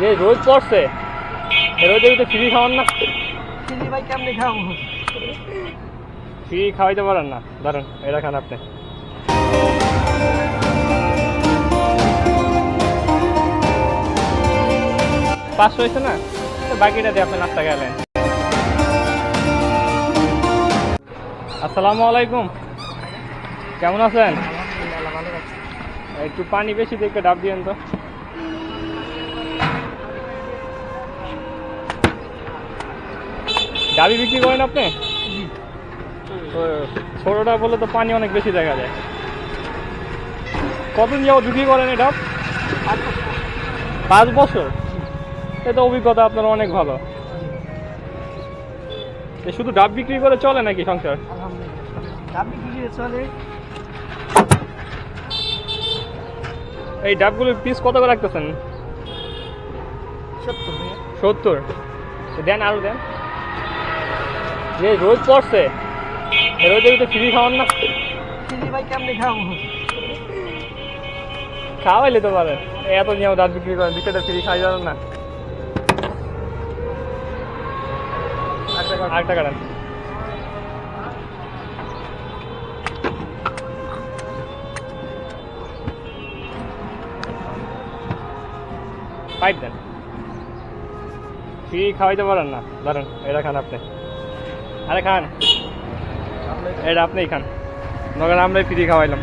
যে রোদ পড়ছে এই রোদে তো ফ্রি খাওয়ান না। চিনি ভাই কেমনে খাব ফ্রি খাওয়াইতে পারেন না। ধরেন এটা খান আপনি। পাঁচশো হয়েছে না? বাকিটা দিয়ে আপনি নাস্তা গেলেন আসসালামু আলাইকুম। কেমন আছেন? একটু পানি বেশি দেখে ডাব দিয়েন তো। ডাবি বিক্রি করেন আপনি? ছোটোটা বলে তো পানি অনেক বেশি দেখা যায়। কতদিন যাব বিক্রি করেন এটা? পাঁচ বছর। এটা অভিজ্ঞতা আপনার অনেক ভালো। শুধু ডাব বিক্রি করে চলে নাকি সংসার? কি চলে। এই ডাবগুলোর পিস কত করে রাখতেছেন? সত্তর সত্তর। দেন আরও দেন। যে রোদ পড়ছে রোদে তো ফ্রি খাওয়ান না। চিনি ভাই কেমনে খাব? খাওয়াইলে তো পারেন এত নিয়েও দাঁত বিক্রি করেন বিকেটে ফ্রি খাই যাবেন না। আট টাকা দেন পাইপ দেন। ফ্রি খাওয়াইতে পারেন না। ধরেন এটা খান আপনি। আরে খান। এটা আপনিই খান। নগর আমরাই ফ্রি খাওয়াইলাম।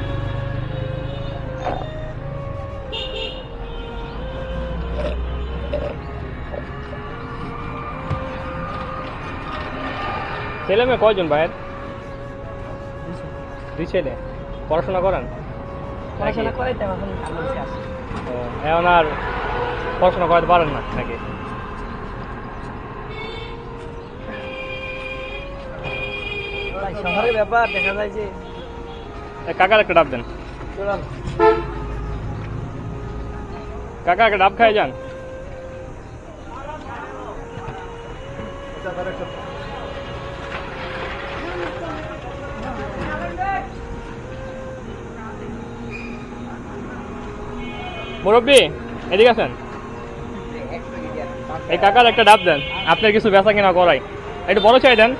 ছেলে মেয়ে কয়জন ভাইয়ের? দুই ছেলে। পড়াশোনা করেন? পড়াশোনা করে তো এখন এখন আর পড়াশোনা করাতে পারেন না নাকি? শহরের ব্যাপার দেখা যায় যে কাকার একটা ডাব দেন। কাকা একটা ডাব খাই যান। মুরব্বী এদিকে আছেন এই কাকার একটা ডাব দেন। আপনার কিছু বেচা কিনা করাই। একটু বড় চাই দেন।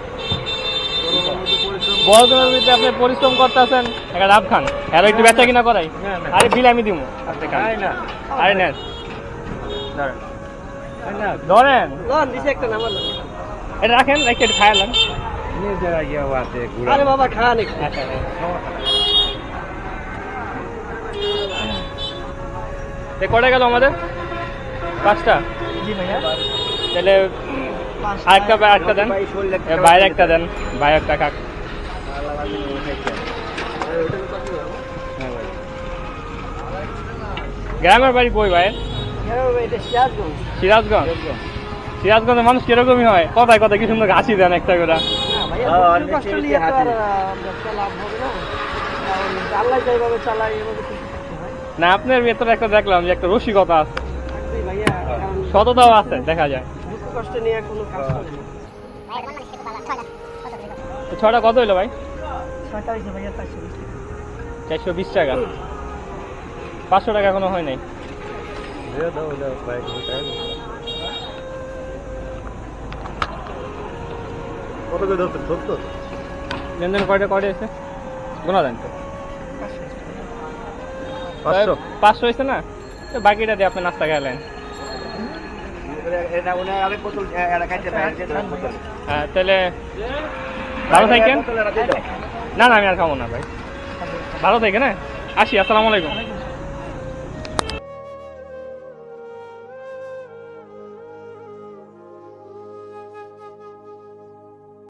বড় ভিতরে আপনি পরিশ্রম করতেছেন একটা ডাব খান। আর একটু বেচা কিনা করাই। আরে বিল আমি দিব আপনি খান। আরে নেন। ধরেন। এটা রাখেন রেখে একটু খায়ালেন আরে বাবা খান আচ্ছা এ কটা গেল আমাদের? পাঁচটা। তাহলে আরেকটা আরেকটা দেন। বাইরে একটা দেন। বাইরে একটা কাক। গ্রামের বাড়ি কই ভাই? সিরাজগঞ্জ। সিরাজগঞ্জ সিরাজগঞ্জের মানুষ কিরকমই হয়? কথায় কথা কি সুন্দর ঘাসি দেন একটা করে। না আপনার ভেতরে একটা দেখলাম যে একটা রসিকতা আছে। সততাও আছে দেখা যায়। কষ্ট নিয়ে কোনো কাজ করে না। তো ছটা কত হইল ভাই ছয়টা হয়েছে ভাইয়া চারশো বিশ টাকা চারশো বিশ টাকা পাঁচশো টাকা এখনও হয় নাই কত করে লেনদেন কয়টা কয়টা এসে গোনা দেন পাঁচশো না বাকিটা দিয়ে আপনি নাস্তা হ্যাঁ তাহলে ভালো থাকেন। না না, আমি আর খাব না ভাই। ভালো থাকেন হ্যাঁ? আসি, আসসালামু আলাইকুম।